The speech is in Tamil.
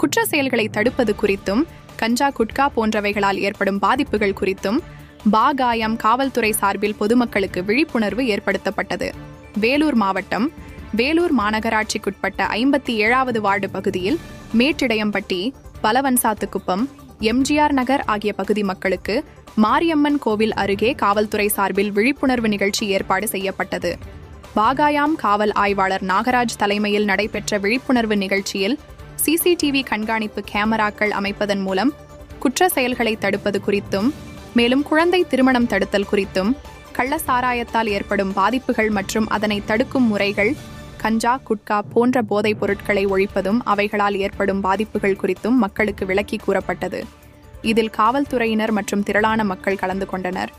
குற்ற செயல்களை தடுப்பது குறித்தும் கஞ்சா குட்கா போன்றவைகளால் ஏற்படும் பாதிப்புகள் குறித்தும் பாகாயம் காவல்துறை சார்பில் பொதுமக்களுக்கு விழிப்புணர்வு ஏற்படுத்தப்பட்டது. வேலூர் மாவட்டம் வேலூர் மாநகராட்சிக்குட்பட்ட ஐம்பத்தி ஏழாவது வார்டு பகுதியில் மேட்டிடையம்பட்டி பலவன்சாத்துக்குப்பம் எம்ஜிஆர் நகர் ஆகிய பகுதி மக்களுக்கு மாரியம்மன் கோவில் அருகே காவல்துறை சார்பில் விழிப்புணர்வு நிகழ்ச்சி ஏற்பாடு செய்யப்பட்டது. பாகாயாம் காவல் ஆய்வாளர் நாகராஜ் தலைமையில் நடைபெற்ற விழிப்புணர்வு நிகழ்ச்சியில் சிசிடிவி கண்காணிப்பு கேமராக்கள் அமைப்பதன் மூலம் குற்ற செயல்களை தடுப்பது குறித்தும் மேலும் குழந்தை திருமணம் தடுத்தல் குறித்தும் கள்ள சாராயத்தால் ஏற்படும் பாதிப்புகள் மற்றும் அதனை தடுக்கும் முறைகள் கஞ்சா குட்கா போன்ற போதைப் பொருட்களை ஒழிப்பதும் அவைகளால் ஏற்படும் பாதிப்புகள் குறித்தும் மக்களுக்கு விளக்கி கூறப்பட்டது. இதில் காவல்துறையினர் மற்றும் திரளான மக்கள் கலந்து கொண்டனர்.